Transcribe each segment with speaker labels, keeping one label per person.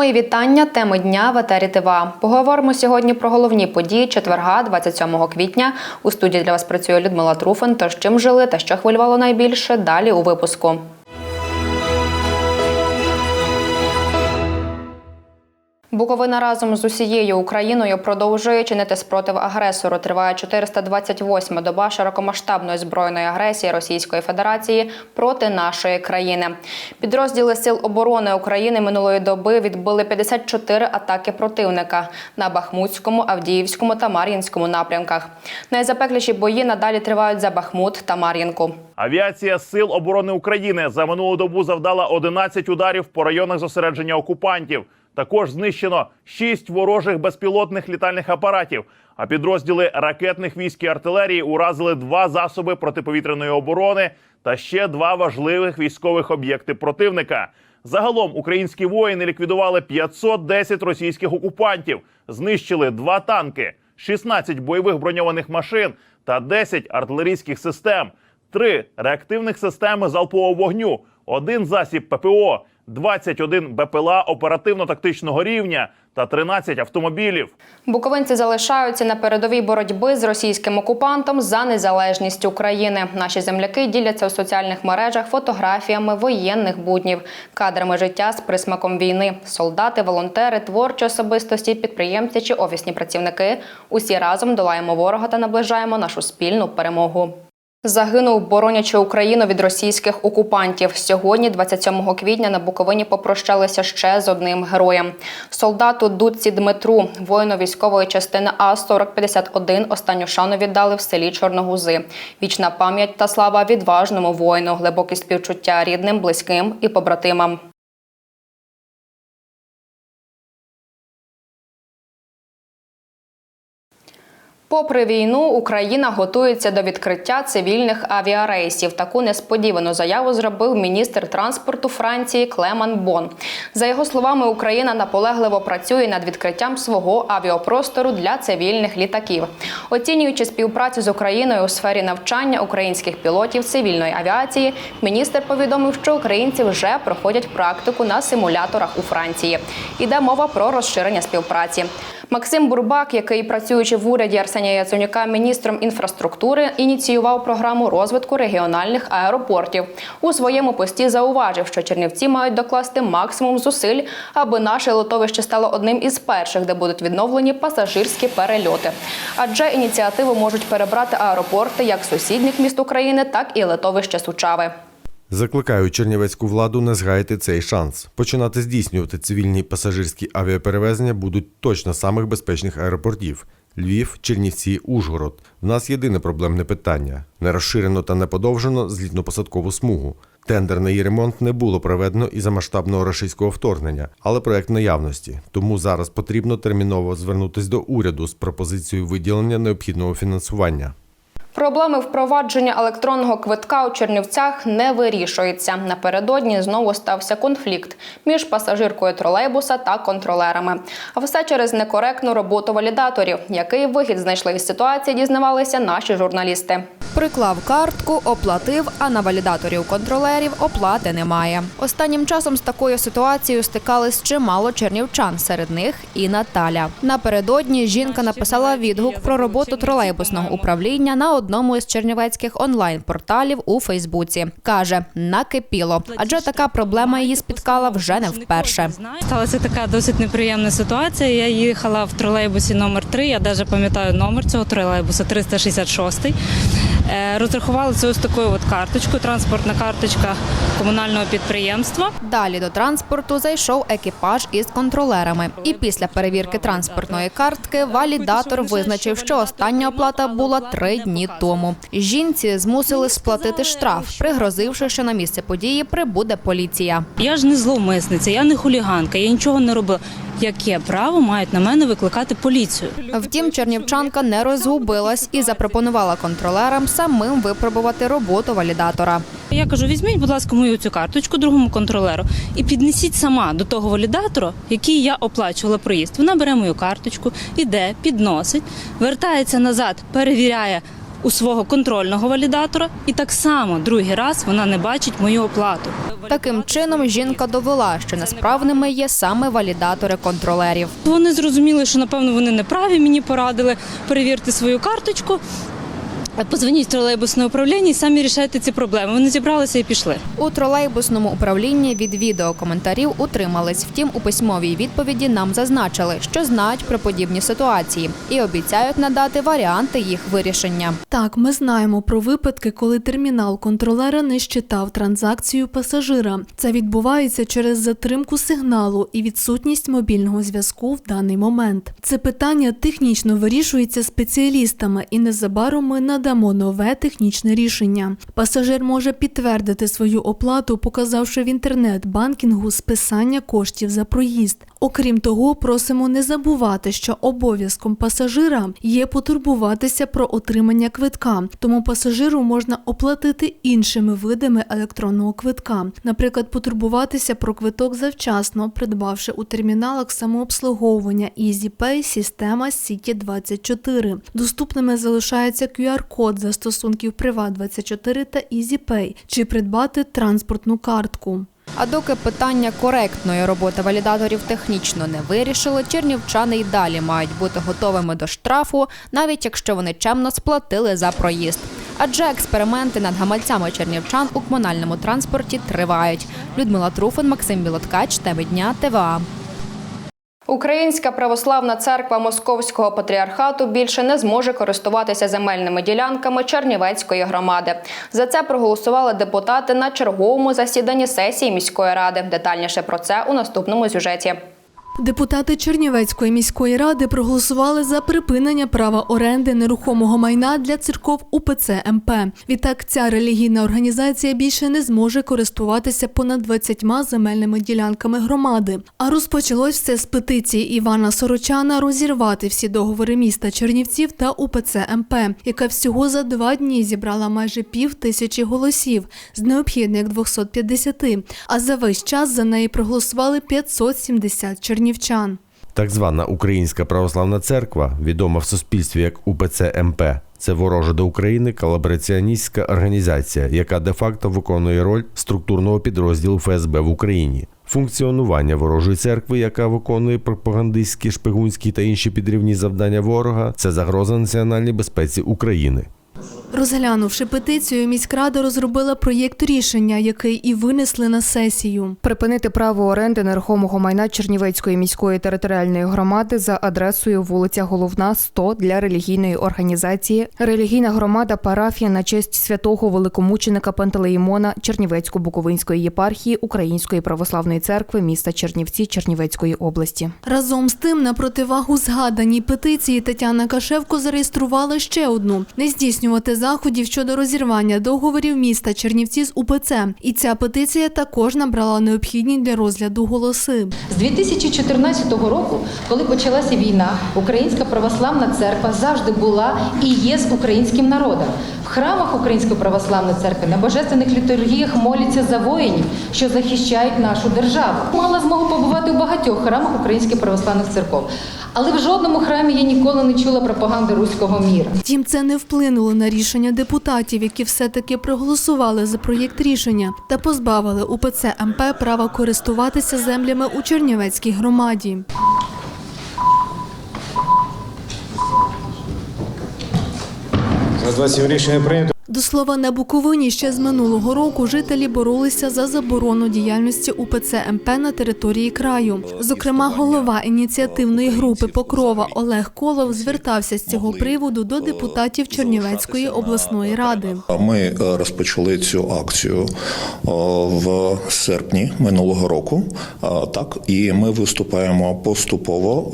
Speaker 1: Мої вітання. Теми дня в етері ТВА. Поговоримо сьогодні про головні події четверга, 27 квітня. У студії для вас працює Людмила Труфен. Тож чим жили та що хвилювало найбільше? Далі у випуску. Буковина разом з усією Україною продовжує чинити спротив агресору. Триває 428 доба широкомасштабної збройної агресії Російської Федерації проти нашої країни. Підрозділи Сил оборони України минулої доби відбили 54 атаки противника на Бахмутському, Авдіївському та Мар'їнському напрямках. Найзапекліші бої надалі тривають за Бахмут та Мар'їнку.
Speaker 2: Авіація Сил оборони України за минулу добу завдала 11 ударів по районах зосередження окупантів. Також знищено 6 ворожих безпілотних літальних апаратів. А підрозділи ракетних військ і артилерії уразили два засоби протиповітряної оборони та ще два важливих військових об'єкти противника. Загалом українські воїни ліквідували 510 російських окупантів, знищили два танки, 16 бойових броньованих машин та 10 артилерійських систем, три реактивних системи залпового вогню, один засіб ППО, 21 БПЛА оперативно-тактичного рівня та 13 автомобілів.
Speaker 1: Буковинці залишаються на передовій боротьби з російським окупантом за незалежність України. Наші земляки діляться у соціальних мережах фотографіями воєнних буднів, кадрами життя з присмаком війни. Солдати, волонтери, творчі особистості, підприємці чи офісні працівники. Усі разом долаємо ворога та наближаємо нашу спільну перемогу. Загинув, боронячи Україну від російських окупантів. Сьогодні, 27 квітня, на Буковині попрощалися ще з одним героєм. Солдату Дудці Дмитру, воїну військової частини А 4051 останню шану віддали в селі Чорногузи. Вічна пам'ять та слава відважному воїну, глибокі співчуття рідним, близьким і побратимам. Попри війну, Україна готується до відкриття цивільних авіарейсів. Таку несподівану заяву зробив міністр транспорту Франції Клеман Бон. За його словами, Україна наполегливо працює над відкриттям свого авіапростору для цивільних літаків. Оцінюючи співпрацю з Україною у сфері навчання українських пілотів цивільної авіації, міністр повідомив, що українці вже проходять практику на симуляторах у Франції. Іде мова про розширення співпраці. Максим Бурбак, який працюючи в уряді Арсенія Яценюка міністром інфраструктури, ініціював програму розвитку регіональних аеропортів. У своєму пості зауважив, що Чернівці мають докласти максимум зусиль, аби наше литовище стало одним із перших, де будуть відновлені пасажирські перельоти. Адже ініціативу можуть перебрати аеропорти як сусідніх міст України, так і литовище Сучави.
Speaker 3: Закликаю чернівецьку владу не згаяти цей шанс. Починати здійснювати цивільні пасажирські авіаперевезення будуть точно самих безпечних аеропортів: Львів, Чернівці, Ужгород. В нас єдине проблемне питання: не розширено та не подовжено злітно-посадкову смугу. Тендер на її ремонт не було проведено із-за масштабного російського вторгнення, але проект наявності. Тому зараз потрібно терміново звернутися до уряду з пропозицією виділення необхідного фінансування.
Speaker 1: Проблеми впровадження електронного квитка у Чернівцях не вирішуються. Напередодні знову стався конфлікт між пасажиркою тролейбуса та контролерами. А все через некоректну роботу валідаторів. Який вихід знайшли із ситуації, дізнавалися наші журналісти. Приклав картку, оплатив, а на валідаторів контролерів оплати немає. Останнім часом з такою ситуацією стикались чимало чернівчан, серед них і Наталя. Напередодні жінка написала відгук про роботу тролейбусного управління на одному із чернівецьких онлайн-порталів у Фейсбуці. Каже, накипіло, адже така проблема її спіткала вже не вперше.
Speaker 4: Сталася така досить неприємна ситуація. Я їхала в тролейбусі номер 3 я навіть пам'ятаю номер цього тролейбуса 366 Е, Розрахували це ось такою от карточкою, транспортна карточка комунального підприємства.
Speaker 1: Далі до транспорту зайшов екіпаж із контролерами. І після перевірки транспортної картки валідатор визначив, що остання оплата була три дні тому. Жінці змусили сплатити штраф, пригрозивши, що на місце події прибуде поліція.
Speaker 4: Я ж не зловмисниця, я не хуліганка, я нічого не робила. Яке право мають на мене викликати поліцію?
Speaker 1: Втім, чернівчанка не розгубилась і запропонувала контролерам самим випробувати роботу валідатора.
Speaker 4: Я кажу, візьміть, будь ласка, мою цю карточку другому контролеру і піднесіть сама до того валідатора, який я оплачувала проїзд. Вона бере мою карточку, іде, підносить, вертається назад, перевіряє. у свого контрольного валідатора, і так само другий раз вона не бачить мою оплату.
Speaker 1: Таким чином, жінка довела, що несправними є саме валідатори контролерів.
Speaker 4: Вони зрозуміли, що напевно вони неправі. Мені порадили перевірити свою карточку. Позвоніть в тролейбусне управління і самі рішайте ці проблеми. Вони зібралися і пішли.
Speaker 1: У тролейбусному управлінні від відеокоментарів утримались. Втім, у письмовій відповіді нам зазначили, що знають про подібні ситуації і обіцяють надати варіанти їх вирішення.
Speaker 5: Так, ми знаємо про випадки, коли термінал контролера не щитав транзакцію пасажира. Це відбувається через затримку сигналу і відсутність мобільного зв'язку в даний момент. Це питання технічно вирішується спеціалістами, і незабаром ми надамо нове технічне рішення. Пасажир може підтвердити свою оплату, показавши в інтернет-банкінгу списання коштів за проїзд. Окрім того, просимо не забувати, що обов'язком пасажира є потурбуватися про отримання квитка, тому пасажиру можна оплатити іншими видами електронного квитка, наприклад, потурбуватися про квиток завчасно, придбавши у терміналах самообслуговування EasyPay система City 24 Доступними залишається QR-код застосунків Privat24 та EasyPay, чи придбати транспортну картку.
Speaker 1: А доки питання коректної роботи валідаторів технічно не вирішили, чернівчани й далі мають бути готовими до штрафу, навіть якщо вони чемно сплатили за проїзд. Адже експерименти над гамальцями чернівчан у комунальному транспорті тривають. Людмила Труфин, Максим Білоткач, теми дня ТВА. Українська православна церква Московського патріархату більше не зможе користуватися земельними ділянками Чернівецької громади. За це проголосували депутати на черговому засіданні сесії міської ради. Детальніше про це у наступному сюжеті.
Speaker 5: Депутати Чернівецької міської ради проголосували за припинення права оренди нерухомого майна для церков УПЦ МП. Відтак ця релігійна організація більше не зможе користуватися понад 20 земельними ділянками громади. А розпочалось все з петиції Івана Сорочана розірвати всі договори міста Чернівців та УПЦ МП, яка всього за два дні зібрала майже пів тисячі голосів з необхідних 250, а за весь час за неї проголосували 570 чернівчан.
Speaker 3: Так звана Українська православна церква, відома в суспільстві як УПЦ МП, це ворожа до України колабораціоністська організація, яка де-факто виконує роль структурного підрозділу ФСБ в Україні. Функціонування ворожої церкви, яка виконує пропагандистські, шпигунські та інші підривні завдання ворога, це загроза національній безпеці України.
Speaker 5: Розглянувши петицію, міськрада розробила проєкт рішення, який і винесли на сесію.
Speaker 6: Припинити право оренди нерухомого майна Чернівецької міської територіальної громади за адресою вулиця Головна, 100 для релігійної організації Релігійна громада парафія на честь святого великомученика Пантелеїмона Чернівецько-Буковинської єпархії Української православної церкви міста Чернівці Чернівецької області.
Speaker 5: Разом з тим, на противагу згаданій петиції Тетяна Кашевко зареєструвала ще одну не здійснювати заходів щодо розірвання договорів міста Чернівці з УПЦ. І ця петиція також набрала необхідні для розгляду голоси.
Speaker 7: З 2014 року, коли почалася війна, Українська православна церква завжди була і є з українським народом. В храмах Української православної церкви на божественних літургіях моляться за воїнів, що захищають нашу державу. Мала змогу побувати у багатьох храмах українських православних церков. Але в жодному храмі я ніколи не чула пропаганди руського міра.
Speaker 5: Втім, це не вплинуло на рішення депутатів, які все-таки проголосували за проєкт рішення та позбавили УПЦ МП права користуватися землями у Чернівецькій громаді.
Speaker 8: За 27 рішення прийнято.
Speaker 5: До слова, на Буковині ще з минулого року жителі боролися за заборону діяльності УПЦ МП на території краю. Зокрема, голова ініціативної групи Покрова Олег Колов звертався з цього приводу до депутатів Чернівецької обласної ради.
Speaker 9: Ми е, розпочали цю акцію в серпні минулого року. Е, Так, і ми виступаємо поступово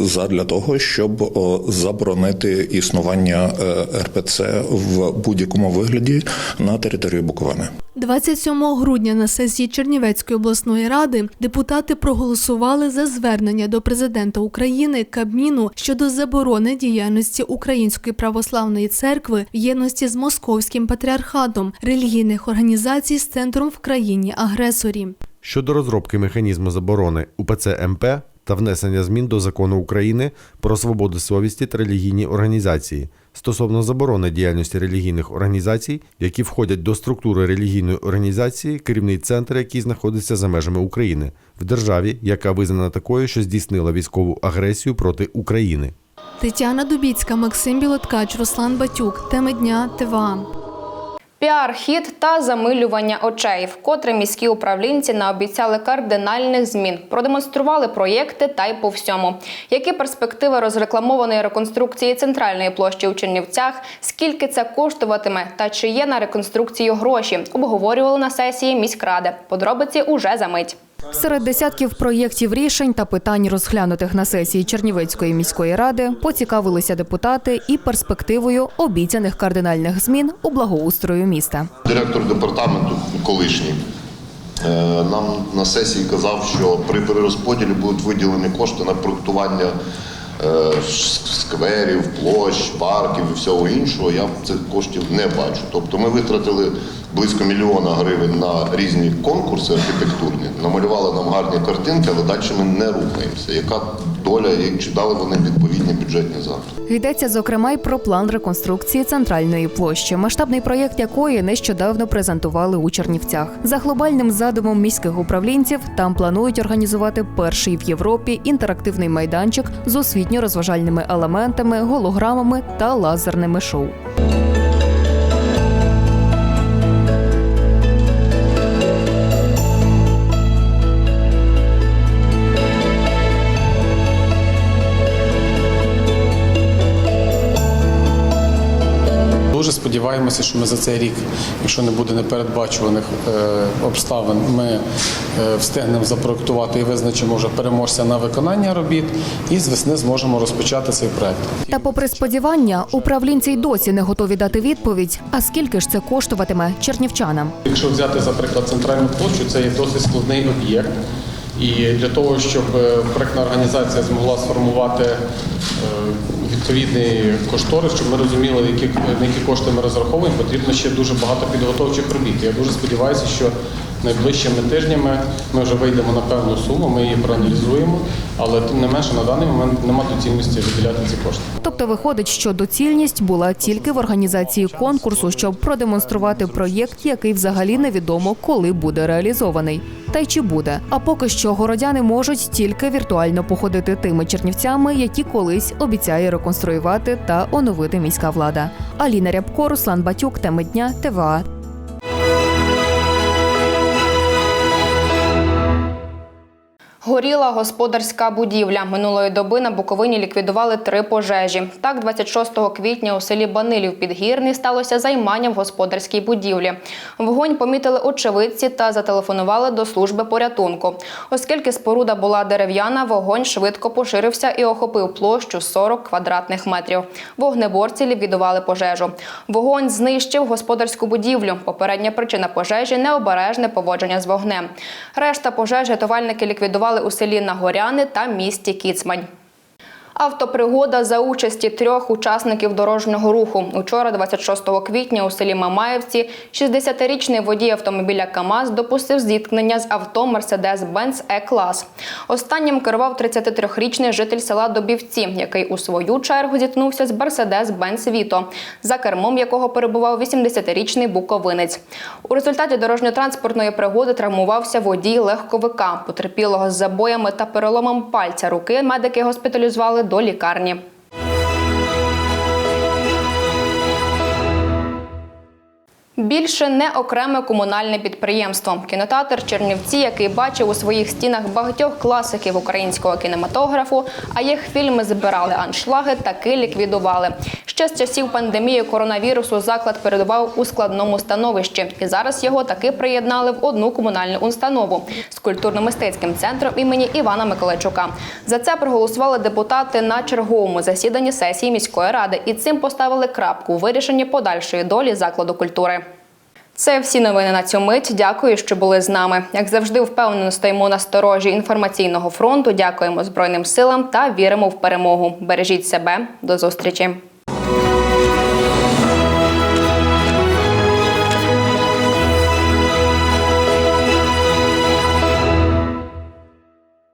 Speaker 9: е, задля того, щоб заборонити існування е, РПЦ в будь-якому вигляді на території Буковини.
Speaker 5: 27 грудня на сесії Чернівецької обласної ради депутати проголосували за звернення до президента України Кабміну щодо заборони діяльності Української православної церкви в єдності з московським патріархатом релігійних організацій з центром в країні агресорі.
Speaker 3: Щодо розробки механізму заборони УПЦ МП та внесення змін до закону України про свободу совісті та релігійні організації стосовно заборони діяльності релігійних організацій, які входять до структури релігійної організації, керівний центр, який знаходиться за межами України, в державі, яка визнана такою, що здійснила військову агресію проти України.
Speaker 5: Тетяна Дубіцька, Максим Білоткач, Руслан Батюк. Теми дня ТВА.
Speaker 1: Піар, хід та замилювання очей, вкотре міські управлінці наобіцяли кардинальних змін, продемонстрували проєкти та й по всьому. Які перспективи розрекламованої реконструкції центральної площі у Чернівцях, скільки це коштуватиме та чи є на реконструкцію гроші, обговорювали на сесії міськради. Подробиці уже за мить.
Speaker 6: Серед десятків проєктів рішень та питань, розглянутих на сесії Чернівецької міської ради, поцікавилися депутати і перспективою обіцяних кардинальних змін у благоустрою міста.
Speaker 10: Директор департаменту колишній е, нам на сесії казав, що при перерозподілі будуть виділені кошти на проектування скверів, площ, парків і всього іншого. Я цих коштів не бачу. Тобто ми витратили близько мільйона гривень на різні конкурси архітектурні, намалювали нам гарні картинки, але далі ми не рухаємося. Яка доля, і чи дали вони відповідні бюджетні заходи?
Speaker 6: Йдеться зокрема й про план реконструкції центральної площі, масштабний проєкт якої нещодавно презентували у Чернівцях. За глобальним задумом міських управлінців там планують організувати перший в Європі інтерактивний майданчик з освітньо-розважальними елементами, голограмами та лазерними шоу.
Speaker 11: Сподіваємося, що ми за цей рік, якщо не буде непередбачуваних е, обставин, ми е, встигнемо запроектувати і визначимо вже переможця на виконання робіт, і з весни зможемо розпочати цей проект.
Speaker 6: Та, попри сподівання, управлінці й досі не готові дати відповідь. А скільки ж це коштуватиме чернівчанам?
Speaker 11: Якщо взяти, за приклад, центральну площу, це є досить складний об'єкт. І для того, щоб е, проектна організація змогла сформувати відповідний кошторис, щоб ми розуміли, які, на які кошти ми розраховуємо, потрібно ще дуже багато підготовчих робіт. Я дуже сподіваюся, що найближчими тижнями ми вже вийдемо на певну суму, ми її проаналізуємо, але тим не менше на даний момент немає доцільності виділяти ці кошти.
Speaker 6: Тобто виходить, що доцільність була тільки в організації конкурсу, щоб продемонструвати проєкт, який взагалі невідомо коли буде реалізований. Та й чи буде. А поки що городяни можуть тільки віртуально походити тими чернівцями, які колись обіцяє реконструювати та оновити міська влада. Аліна Рябко, Руслан Батюк, теми дня, ТВА.
Speaker 1: Горіла господарська будівля. Минулої доби на Буковині ліквідували три пожежі. Так, 26 квітня у селі Банилів Підгірний сталося займання в господарській будівлі. Вогонь помітили очевидці та зателефонували до служби порятунку. Оскільки споруда була дерев'яна, вогонь швидко поширився і охопив площу 40 квадратних метрів. Вогнеборці ліквідували пожежу. Вогонь знищив господарську будівлю. Попередня причина пожежі необережне поводження з вогнем. Решта пожеж рятувальники ліквідували у селі Нагоряни та місті Кіцмань. Автопригода за участі трьох учасників дорожнього руху. Учора, 26 квітня, у селі Мамаєвці 60-річний водій автомобіля КАМАЗ допустив зіткнення з авто Mercedes-Benz E-клас. Останнім керував 33-річний житель села Добівці, який у свою чергу зіткнувся з Mercedes-Benz Vito, за кермом якого перебував 80-річний буковинець. У результаті дорожньо-транспортної пригоди травмувався водій легковика. Потерпілого з забоями та переломом пальця руки медики госпіталізували до лікарні. Більше не окреме комунальне підприємство. Кінотеатр Чернівці, який бачив у своїх стінах багатьох класиків українського кінематографу, а їх фільми збирали аншлаги, таки ліквідували. Ще з часів пандемії коронавірусу заклад перебував у складному становищі, і зараз його таки приєднали в одну комунальну установу з культурно-мистецьким центром імені Івана Миколайчука. За це проголосували депутати на черговому засіданні сесії міської ради і цим поставили крапку у вирішенні подальшої долі закладу культури. Це всі новини на цю мить. Дякую, що були з нами. Як завжди, впевнено стоїмо на сторожі інформаційного фронту. Дякуємо Збройним силам та віримо в перемогу. Бережіть себе. До зустрічі.